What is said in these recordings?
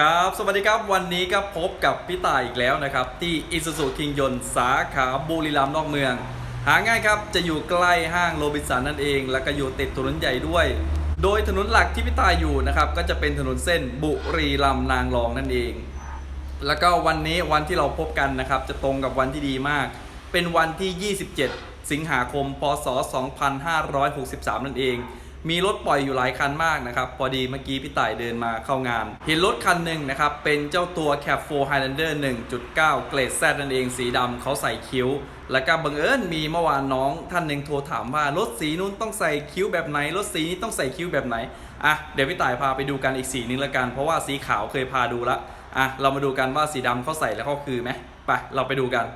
ครับ สวัสดีครับ วันนี้ก็พบกับพี่ต่ายอีกแล้วนะครับ ที่อิสุสุคิงยนสาขาบุรีรัมย์นอกเมือง หาง่ายครับ จะอยู่ใกล้ห้างโรบินสันนั่นเอง แล้วก็อยู่ติดถนนใหญ่ด้วย โดยถนนหลักที่พี่ต่ายอยู่นะครับ ก็จะเป็นถนนเส้นบุรีรัมย์นางรองนั่นเอง แล้วก็วันนี้วันที่เราพบกันนะครับ จะตรงกับวันที่ดีมาก เป็นวันที่ 27 สิงหาคม พศ 2563 นั่นเเอง มีรถปล่อยอยู่หลายคันมากนะครับ พอดีเมื่อกี้พี่ต่ายเดินมาเข้างาน เห็นรถคันหนึ่งนะครับ เป็นเจ้าตัว Cap 4 Highlander 1.9 เกรด Z นั่นเองสีดำเขาใส่คิ้ว แล้วก็บังเอิญมีเมื่อวานน้องท่านหนึ่งโทรถามว่ารถสีนู้นต้องใส่คิ้วแบบไหน รถสีนี้ต้องใส่คิ้วแบบไหน อะ เดี๋ยวพี่ต่ายพาไปดูกันอีกสีนึงละกัน เพราะว่าสีขาวเคยพาดูละ อะ เรามาดูกันว่าสีดำเขาใส่แล้วเขาคือไหมไป เราไปดูกัน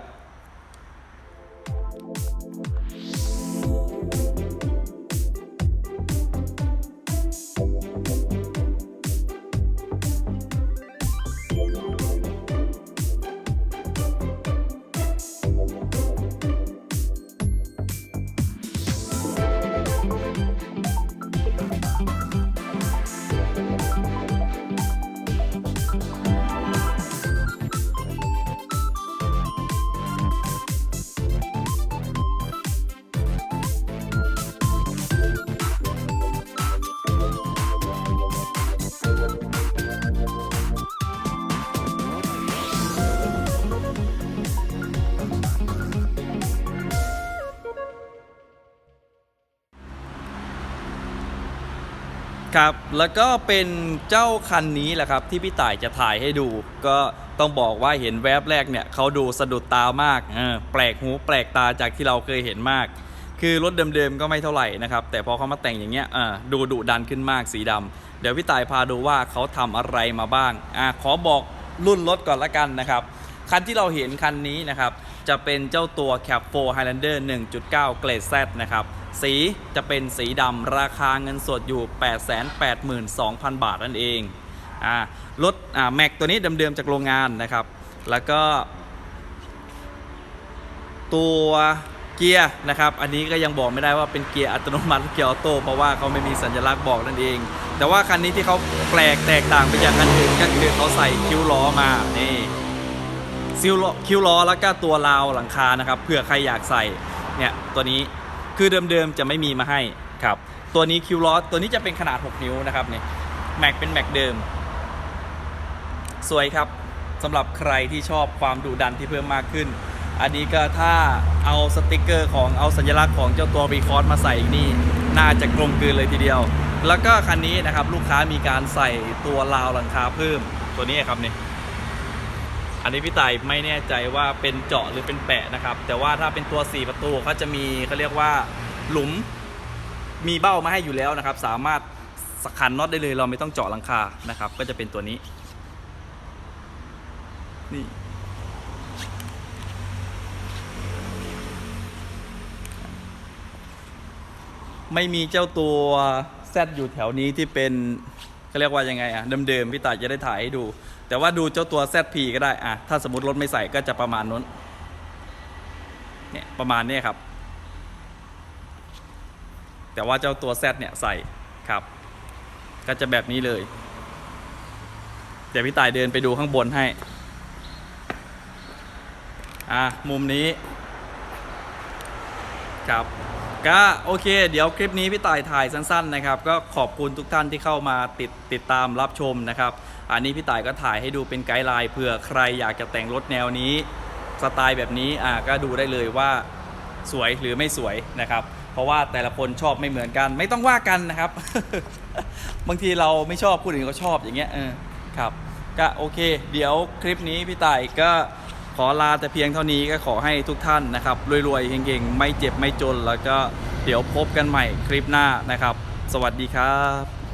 ครับ แล้วก็เป็นเจ้าคันนี้แหละครับ ที่พี่ต่ายจะถ่ายให้ดู ก็ต้องบอกว่าเห็นแวบแรกเนี่ยเขาดูสะดุดตามากเออแปลกหูแปลกตาจากที่เราเคยเห็นมาก คือรถเดิมๆก็ไม่เท่าไหร่นะครับ แต่พอเขามาแต่งอย่างเงี้ยเออดูดุดันขึ้นมากสีดำเดี๋ยวพี่ต่ายพาดูว่าเขาทำอะไรมาบ้างอะขอบอกรุ่นรถก่อนละกันนะครับ คันที่เราเห็นคันนี้นะครับ จะเป็นเจ้าตัว Cap 4 Highlander 1.9 เกรด Z นะครับ สีจะเป็นสีดำราคาเงินสดอยู่ 882,000 บาทนั่นเองอ่ารถอ่าแม็กตัวนี้เดิมๆจากโรงงานนะครับ แล้วก็ ตัวเกียร์นะครับ อันนี้ก็ยังบอกไม่ได้ว่าเป็นเกียร์อัตโนมัติเกียร์ออโต้เพราะว่าเขาไม่มีสัญลักษณ์บอกนั่นเอง แต่ว่าคันนี้ที่เขาแปลกแตกต่างไปจากคันอื่นก็คือเขาใส่คิ้วล้อมา นี่ ซิลล้อคิ้วล้อแล้วก็ตัวราวหลังคานะครับเผื่อใครอยากใส่เนี่ยตัวนี้คือเดิมๆจะไม่มีมาให้ครับตัวนี้คิ้วล้อตัวนี้จะเป็นขนาด 6 นิ้วนะครับเนี่ยแม็กเป็นแม็กเดิม สวยครับสำหรับใครที่ชอบความดุดันที่เพิ่มมากขึ้น อันนี้ก็ถ้าเอาสติกเกอร์ของเอาสัญลักษณ์ของเจ้าตัวรีคอร์ดมาใส่อีกนี่ น่าจะกลมกลืนเลยทีเดียว แล้วก็คันนี้นะครับลูกค้ามีการใส่ตัวราวหลังคาเพิ่มตัวนี้ครับนี่ อันนี้พี่ไต่ไม่แน่ใจว่าเป็นเจาะหรือเป็นแปะนะครับ แต่ว่าถ้าเป็นตัว 4 ประตูเขาจะมีเขาเรียกว่าหลุมมีเบ้ามาให้อยู่แล้วนะครับ สามารถสขันน็อตได้เลย เราไม่ต้องเจาะหลังคานะครับ ก็จะเป็นตัวนี้นี่ไม่มีเจ้าตัวแซดอยู่แถวนี้ที่เป็นเขาเรียกว่ายังไงอะเดิมๆพี่ต่ายจะได้ถ่ายให้ดู แต่ว่าดูเจ้าตัว ZP ก็ได้อะถ้าสมมติรถไม่ใส่ก็จะประมาณนู้นเนี่ยประมาณนี้ครับ แต่ว่าเจ้าตัว Z เนี่ยใส่ครับ ก็จะแบบนี้เลยเดี๋ยวพี่ต่ายเดินไปดูข้างบนให้ อะมุมนี้ครับ ก็โอเค เดี๋ยวคลิปนี้พี่ต่ายถ่ายสั้นๆนะครับ ก็ขอบคุณทุกท่านที่เข้ามาติดติดตามรับชมนะครับ อันนี้พี่ต่ายก็ถ่ายให้ดูเป็นไกด์ไลน์เผื่อใครอยากจะแต่งรถแนวนี้สไตล์แบบนี้อะก็ดูได้เลยว่าสวยหรือไม่สวยนะครับ เพราะว่าแต่ละคนชอบไม่เหมือนกัน ไม่ต้องว่ากันนะครับ บางทีเราไม่ชอบผู้อื่นเขาชอบอย่างเงี้ยเออครับก็โอเค เดี๋ยวคลิปนี้พี่ต่ายก็ ขอลาแต่เพียงเท่านี้ก็ขอให้ทุกท่านนะครับรวยๆเก่งๆ ไม่เจ็บไม่จน แล้วก็เดี๋ยวพบกันใหม่คลิปหน้านะครับ สวัสดีครับ